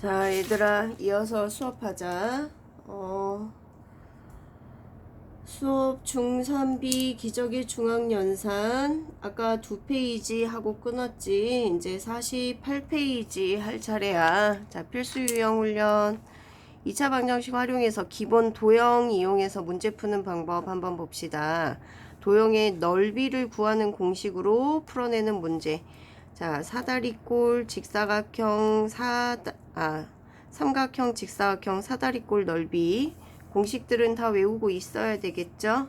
자, 얘들아, 이어서 수업하자. 어, 수업 중3B 기저귀 중앙연산. 아까 두 페이지 하고 끊었지. 이제 48페이지 할 차례야. 자, 필수 유형 훈련. 2차 방정식 활용해서 기본 도형 이용해서 문제 푸는 방법 한번 봅시다. 도형의 넓이를 구하는 공식으로 풀어내는 문제. 자, 사다리꼴, 직사각형, 사다, 아, 삼각형, 직사각형, 사다리꼴 넓이. 공식들은 다 외우고 있어야 되겠죠?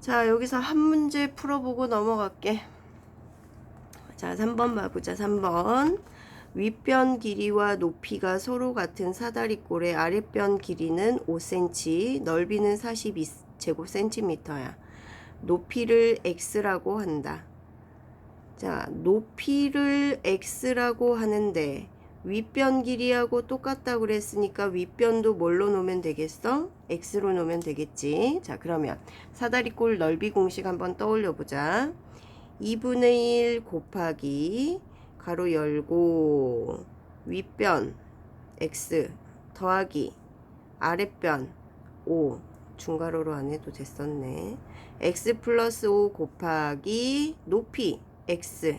자, 여기서 한 문제 풀어보고 넘어갈게. 자, 3번 봐보자, 3번. 윗변 길이와 높이가 서로 같은 사다리꼴의 아랫변 길이는 5cm, 넓이는 42제곱센티미터야. 높이를 x라고 한다. 자, 높이를 x라고 하는데 윗변 길이하고 똑같다고 그랬으니까 윗변도 뭘로 놓으면 되겠어? x로 놓으면 되겠지. 자, 그러면 사다리꼴 넓이 공식 한번 떠올려 보자. 2분의 1 곱하기 가로 열고 윗변 x 더하기 아랫변 5 중괄호로 안 해도 됐었네. x 플러스 5 곱하기 높이 x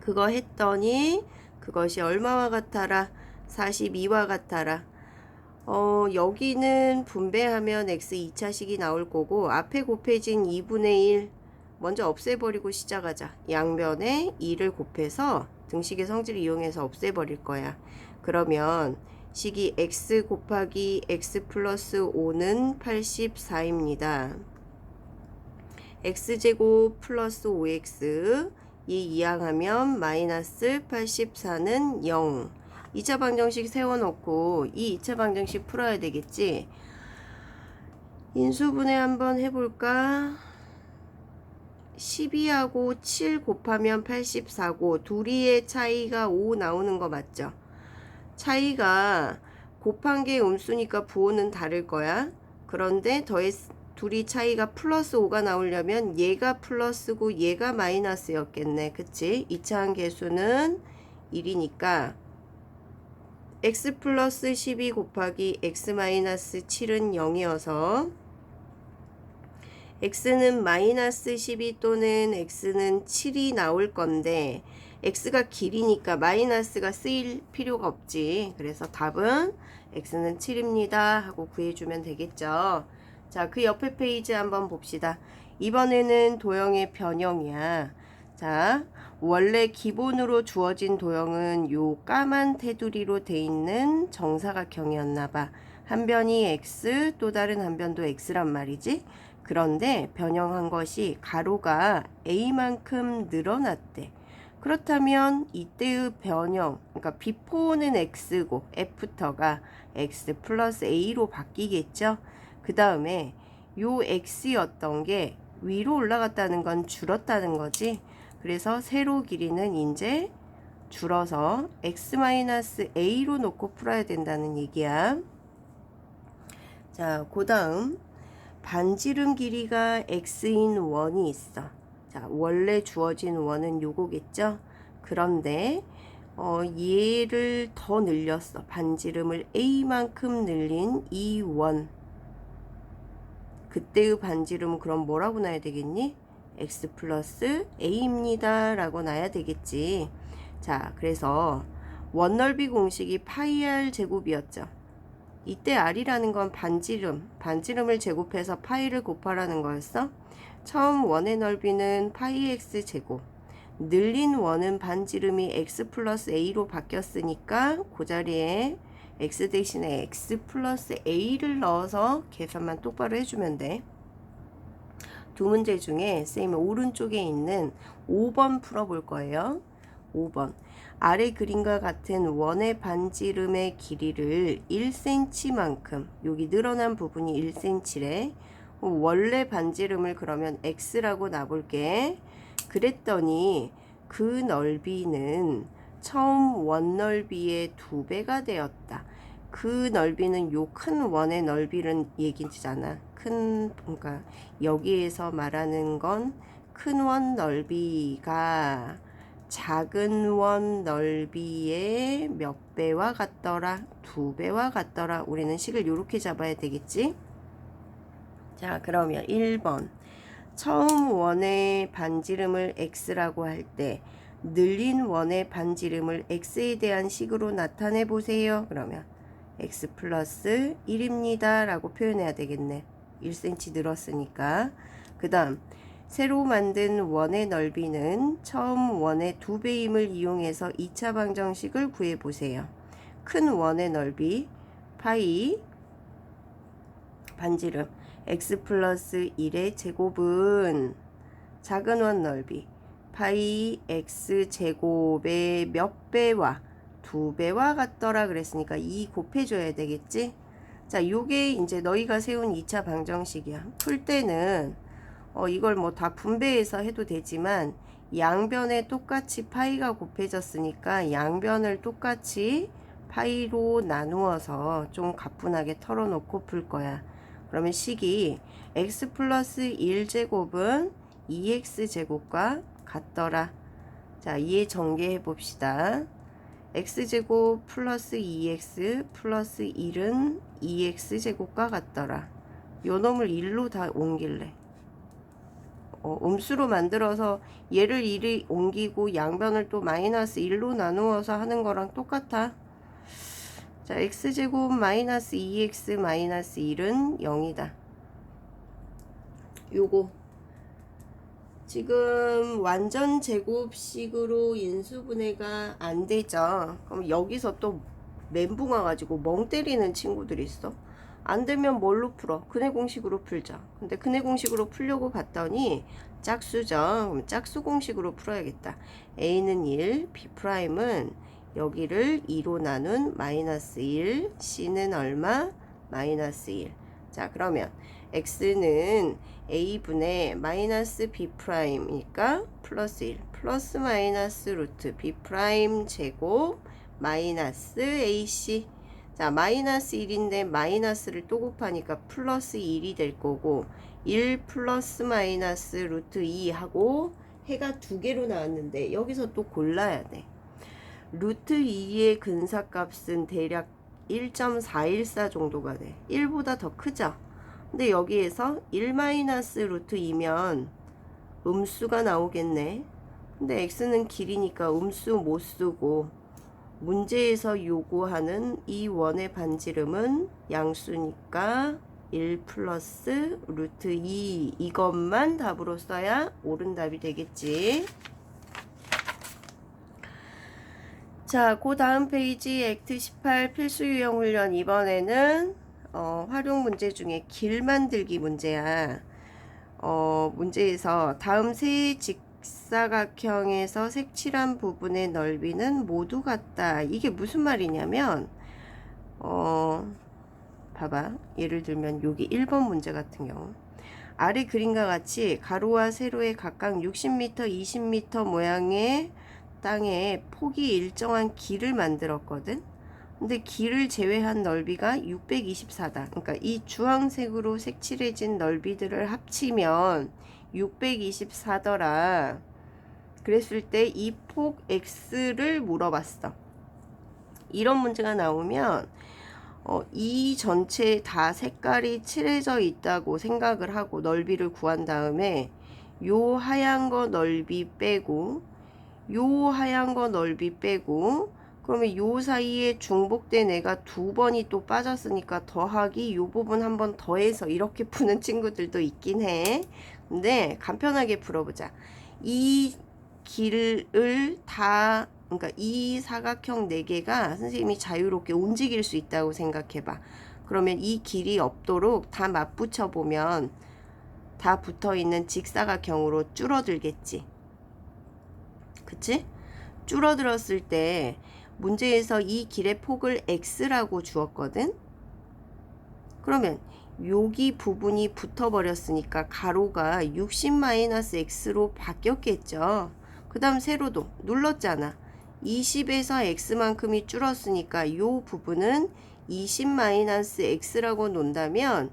그거 했더니 그것이 얼마와 같아라? 42와 같아라. 어, 여기는 분배하면 x 2차식이 나올 거고 앞에 곱해진 2분의 1 먼저 없애버리고 시작하자. 양변에 2를 곱해서 등식의 성질을 이용해서 없애버릴 거야. 그러면 식이 x 곱하기 x 플러스 5는 84입니다. X제곱 플러스 5x 이 이항하면 마이너스 84는 0. 2차 방정식 세워놓고 이 2차 방정식 풀어야 되겠지. 인수분해 한번 해볼까? 12하고 7 곱하면 84고 둘이의 차이가 5 나오는 거 맞죠? 차이가 곱한 게 음수니까 부호는 다를 거야. 그런데 더했 둘이 차이가 플러스 5가 나오려면 얘가 플러스고 얘가 마이너스였겠네. 그치? 이차한 개수는 1이니까 x 플러스 12 곱하기 x 마이너스 7은 0이어서 x는 마이너스 12 또는 x는 7이 나올 건데 x가 길이니까 마이너스가 쓰일 필요가 없지. 그래서 답은 x는 7입니다 하고 구해주면 되겠죠. 자, 그 옆에 페이지 한번 봅시다. 이번에는 도형의 변형이야. 자, 원래 기본으로 주어진 도형은 요 까만 테두리로 돼 있는 정사각형이었나 봐. 한 변이 x, 또 다른 한 변도 x란 말이지. 그런데 변형한 것이 가로가 a만큼 늘어났대. 그렇다면 이때의 변형, 그러니까 비포는 x고 애프터가 x 플러스 a로 바뀌겠죠. 그 다음에 요 x였던 게 위로 올라갔다는 건 줄었다는 거지. 그래서 세로 길이는 이제 줄어서 x-a로 놓고 풀어야 된다는 얘기야. 자, 그 다음 반지름 길이가 x인 원이 있어. 자, 원래 주어진 원은 요거겠죠? 그런데 어, 얘를 더 늘렸어. 반지름을 a만큼 늘린 이 원. 그때의 반지름은 그럼 뭐라고 놔야 되겠니? x 플러스 a입니다. 라고 놔야 되겠지. 자, 그래서 원 넓이 공식이 파이 r 제곱이었죠. 이때 r이라는 건 반지름, 반지름을 제곱해서 파이를 곱하라는 거였어. 처음 원의 넓이는 파이 x 제곱. 늘린 원은 반지름이 x 플러스 a로 바뀌었으니까 그 자리에 x 대신에 x 플러스 a를 넣어서 계산만 똑바로 해주면 돼. 두 문제 중에 쌤이 오른쪽에 있는 5번 풀어볼 거예요. 5번. 아래 그림과 같은 원의 반지름의 길이를 1cm만큼 여기 늘어난 부분이 1cm래. 원래 반지름을 그러면 x라고 놔볼게. 그랬더니 그 넓이는 처음 원 넓이의 두 배가 되었다. 그 넓이는 요 큰 원의 넓이를 얘기잖아. 큰 그러니까 여기에서 말하는 건 큰 원 넓이가 작은 원 넓이의 몇 배와 같더라? 두 배와 같더라. 우리는 식을 이렇게 잡아야 되겠지? 자, 그러면 1번. 처음 원의 반지름을 x라고 할 때 늘린 원의 반지름을 x에 대한 식으로 나타내 보세요. 그러면 x 플러스 1입니다. 라고 표현해야 되겠네. 1cm 늘었으니까. 그 다음 새로 만든 원의 넓이는 처음 원의 두 배임을 이용해서 2차 방정식을 구해 보세요. 큰 원의 넓이 파이 반지름 x 플러스 1의 제곱은 작은 원 넓이 파이 x 제곱의 몇 배와 두 배와 같더라 그랬으니까 2 곱해줘야 되겠지? 자, 요게 이제 너희가 세운 2차 방정식이야. 풀 때는 어, 이걸 뭐 다 분배해서 해도 되지만 양변에 똑같이 파이가 곱해졌으니까 양변을 똑같이 파이로 나누어서 좀 가뿐하게 털어놓고 풀 거야. 그러면 식이 x 플러스 1제곱은 2x제곱과 같더라. 자, 이해 전개해 봅시다. X제곱 플러스 2x 플러스 1은 2x제곱과 같더라. 요 놈을 1로 다 옮길래. 어, 음수로 만들어서 얘를 1이 옮기고 양변을 또 마이너스 1로 나누어서 하는 거랑 똑같아. 자, x제곱 마이너스 2x 마이너스 1은 0이다. 요거 지금 완전 제곱식으로 인수분해가 안 되죠. 그럼 여기서 또 멘붕 와가지고 멍 때리는 친구들이 있어. 안 되면 뭘로 풀어? 근해 공식으로 풀자. 근데 근해 공식으로 풀려고 봤더니 짝수죠. 그럼 짝수 공식으로 풀어야겠다. a는 1, b'은 여기를 2로 나눈 마이너스 1, c는 얼마? 마이너스 1. 자, 그러면 x는 a분의 마이너스 b'이니까 플러스 1, 플러스 마이너스 루트 b' 제곱 마이너스 ac. 자, 마이너스 1인데 마이너스를 또 곱하니까 플러스 1이 될 거고 1 플러스 마이너스 루트 2 하고 해가 두 개로 나왔는데 여기서 또 골라야 돼. 루트 2의 근사값은 대략 1.414 정도가 돼. 1보다 더 크죠? 근데 여기에서 1 마이너스 루트 2면 음수가 나오겠네. 근데 x는 길이니까 음수 못 쓰고 문제에서 요구하는 이 원의 반지름은 양수니까 1 플러스 루트 2 이것만 답으로 써야 옳은 답이 되겠지. 자, 그 다음 페이지 액트 18 필수 유형 훈련 이번에는 어, 활용 문제 중에 길 만들기 문제야. 어, 문제에서 다음 세 직사각형에서 색칠한 부분의 넓이는 모두 같다. 이게 무슨 말이냐면 어, 봐봐. 예를 들면 여기 1번 문제 같은 경우 아래 그림과 같이 가로와 세로의 각각 60m, 20m 모양의 땅에 폭이 일정한 길을 만들었거든. 근데 길을 제외한 넓이가 624다. 그러니까 이 주황색으로 색칠해진 넓이들을 합치면 624더라. 그랬을 때 이 폭 x를 물어봤어. 이런 문제가 나오면 어, 이 전체 다 색깔이 칠해져 있다고 생각을 하고 넓이를 구한 다음에 요 하얀 거 넓이 빼고 요 하얀 거 넓이 빼고 그러면 요 사이에 중복된 애가 두 번이 또 빠졌으니까 더하기 요 부분 한 번 더해서 이렇게 푸는 친구들도 있긴 해. 근데 간편하게 풀어보자. 이 길을 다 그러니까 이 사각형 네 개가 선생님이 자유롭게 움직일 수 있다고 생각해 봐. 그러면 이 길이 없도록 다 맞붙여 보면 다 붙어 있는 직사각형으로 줄어들겠지. 그치? 줄어들었을 때 문제에서 이 길의 폭을 x라고 주었거든. 그러면 여기 부분이 붙어버렸으니까 가로가 60-x로 바뀌었겠죠. 그 다음 세로도 눌렀잖아. 20에서 x만큼이 줄었으니까 이 부분은 20-x라고 논다면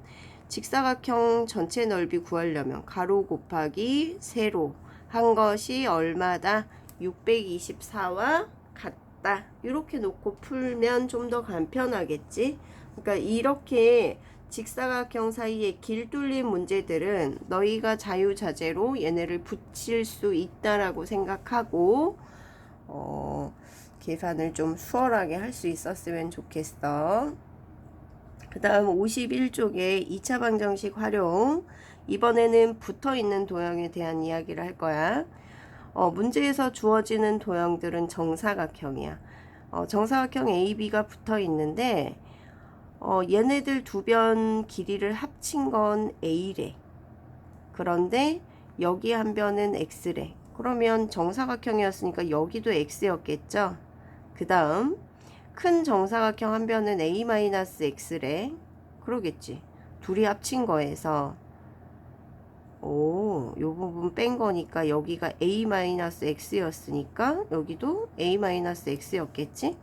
직사각형 전체 넓이 구하려면 가로 곱하기 세로 한 것이 얼마다? 624와 같다. 이렇게 놓고 풀면 좀 더 간편하겠지? 그러니까 이렇게 직사각형 사이에 길 뚫린 문제들은 너희가 자유자재로 얘네를 붙일 수 있다라고 생각하고 어, 계산을 좀 수월하게 할 수 있었으면 좋겠어. 그 다음 51쪽에 2차 방정식 활용. 이번에는 붙어 있는 도형에 대한 이야기를 할 거야. 어, 문제에서 주어지는 도형들은 정사각형이야. 어, 정사각형 AB가 붙어 있는데, 어, 얘네들 두 변 길이를 합친 건 A래. 그런데 여기 한 변은 X래. 그러면 정사각형이었으니까 여기도 X였겠죠? 그 다음, 큰 정사각형 한 변은 A-X래. 그러겠지. 둘이 합친 거에서, 오, 요 부분 뺀 거니까 여기가 A-X였으니까 여기도 A-X였겠지?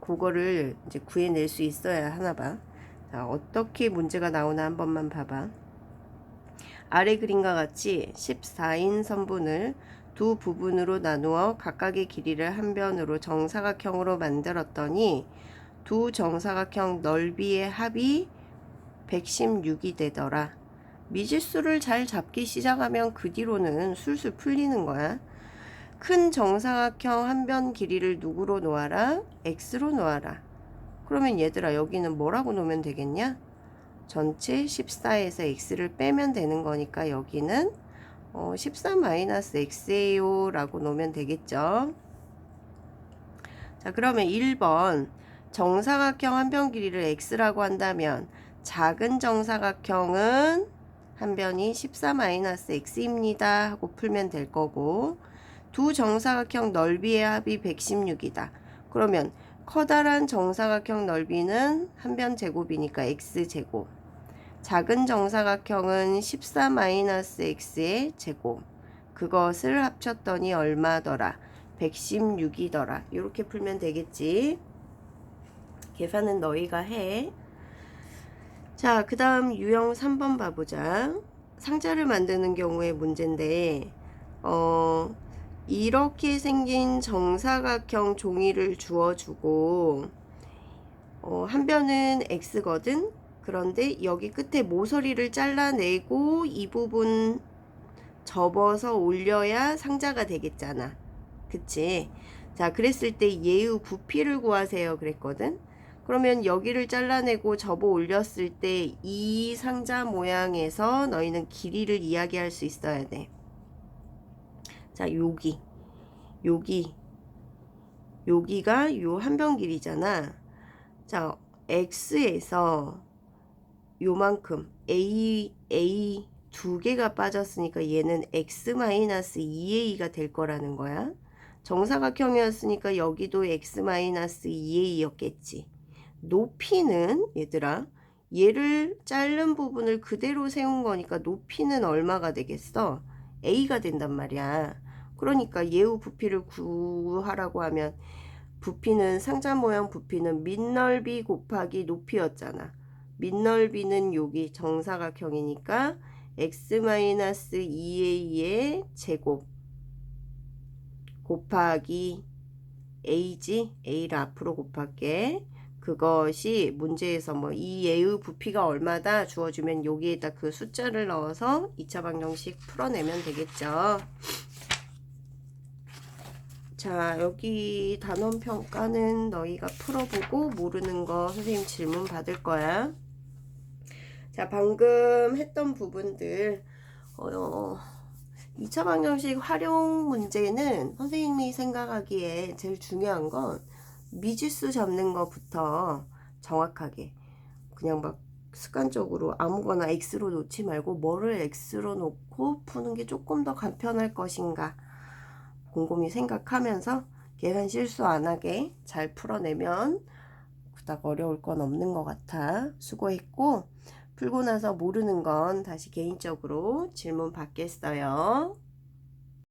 그거를 이제 구해낼 수 있어야 하나 봐. 자, 어떻게 문제가 나오나 한 번만 봐봐. 아래 그림과 같이 14인 선분을 두 부분으로 나누어 각각의 길이를 한 변으로 정사각형으로 만들었더니 두 정사각형 넓이의 합이 116이 되더라. 미지수를 잘 잡기 시작하면 그 뒤로는 술술 풀리는 거야. 큰 정사각형 한 변 길이를 누구로 놓아라? x로 놓아라. 그러면 얘들아 여기는 뭐라고 놓으면 되겠냐? 전체 14에서 x를 빼면 되는 거니까 여기는 어, 14-x예요 라고 놓으면 되겠죠. 자 그러면 1번 정사각형 한 변 길이를 x라고 한다면 작은 정사각형은 한 변이 14-x입니다 하고 풀면 될 거고 두 정사각형 넓이의 합이 116이다. 그러면 커다란 정사각형 넓이는 한 변 제곱이니까 x제곱. 작은 정사각형은 14-x의 제곱. 그것을 합쳤더니 얼마더라? 116이더라. 이렇게 풀면 되겠지. 계산은 너희가 해. 자, 그 다음 유형 3번 봐보자. 상자를 만드는 경우의 문제인데, 어, 이렇게 생긴 정사각형 종이를 주어주고, 어, 한 변은 X거든? 그런데 여기 끝에 모서리를 잘라내고 이 부분 접어서 올려야 상자가 되겠잖아. 그치? 자, 그랬을 때 예우 부피를 구하세요. 그랬거든? 그러면 여기를 잘라내고 접어 올렸을 때 이 상자 모양에서 너희는 길이를 이야기할 수 있어야 돼. 자, 여기. 여기. 여기가 요 한 변 길이잖아. 자, x에서 요만큼 a a 두 개가 빠졌으니까 얘는 x-2a가 될 거라는 거야. 정사각형이었으니까 여기도 x-2a였겠지. 높이는 얘들아 얘를 자른 부분을 그대로 세운 거니까 높이는 얼마가 되겠어? a가 된단 말이야. 그러니까 예우 부피를 구하라고 하면 부피는 상자 모양 부피는 밑넓이 곱하기 높이였잖아. 밑넓이는 여기 정사각형이니까 x-2a의 제곱 곱하기 a지 a를 앞으로 곱할게 그것이 문제에서 뭐 이 예의 부피가 얼마다 주어주면 여기에다 그 숫자를 넣어서 2차 방정식 풀어내면 되겠죠. 자 여기 단원 평가는 너희가 풀어보고 모르는 거 선생님 질문 받을 거야. 자 방금 했던 부분들. 어, 2차 방정식 활용 문제는 선생님이 생각하기에 제일 중요한 건 미지수 잡는 것부터 정확하게 그냥 막 습관적으로 아무거나 x로 놓지 말고 뭐를 x로 놓고 푸는 게 조금 더 간편할 것인가 곰곰이 생각하면서 계산 실수 안 하게 잘 풀어내면 그닥 어려울 건 없는 것 같아 수고했고 풀고 나서 모르는 건 다시 개인적으로 질문 받겠어요.